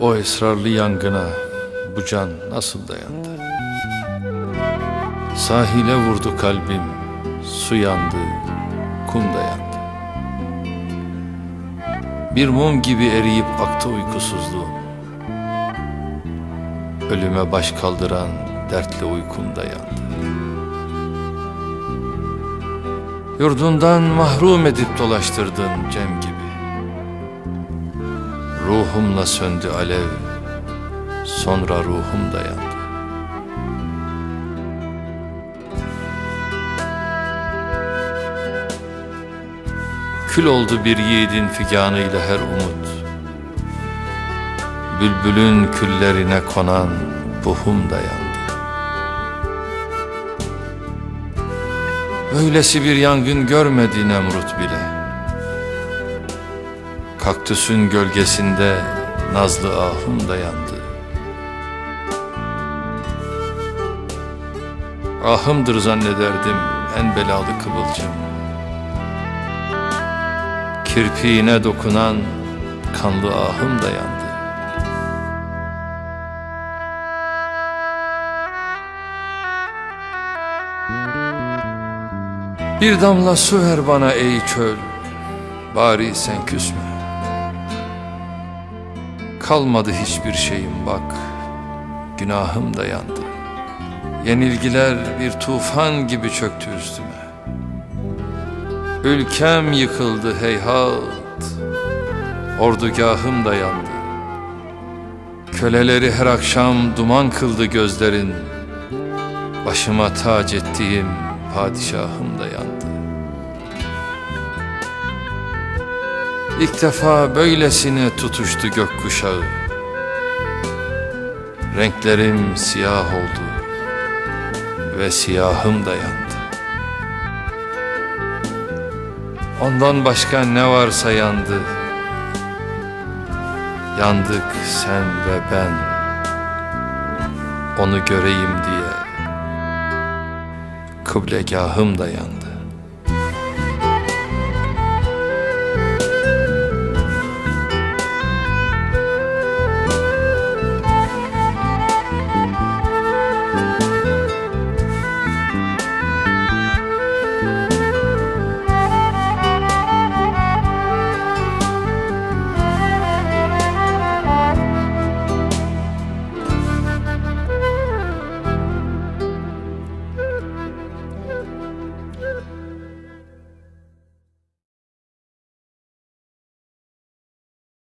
O esrarlı yangına bu can nasıl dayandı? Sahile vurdu kalbim, su yandı, kum dayandı. Bir mum gibi eriyip aktı uykusuzluğum. Ölüme baş kaldıran dertli uykum dayandı. Yurdundan mahrum edip dolaştırdın Cem gibi. Ruhumla söndü alev, sonra ruhum dayandı. Kül oldu bir yiğidin figanıyla her umut. Bülbülün küllerine konan buhum dayandı. Öylesi bir yangın görmedi Nemrut bile. Kaktüsün gölgesinde nazlı ahım dayandı. Ahımdır zannederdim en belalı kıvılcım. Kirpiğine dokunan kanlı ahım dayandı. Bir damla su ver bana ey çöl, bari sen küsme. Kalmadı hiçbir şeyim bak, günahım dayandı. Yenilgiler bir tufan gibi çöktü üstüme. Ülkem yıkıldı heyhat, ordugahım dayandı. Köleleri her akşam duman kıldı gözlerin, başıma tac ettiğim padişahım dayandı. İlk defa böylesine tutuştu gökkuşağı. Renklerim siyah oldu ve siyahım dayandı. Ondan başka ne varsa yandı. Yandık sen ve ben. Onu göreyim diye. Kıblegahım da yandı.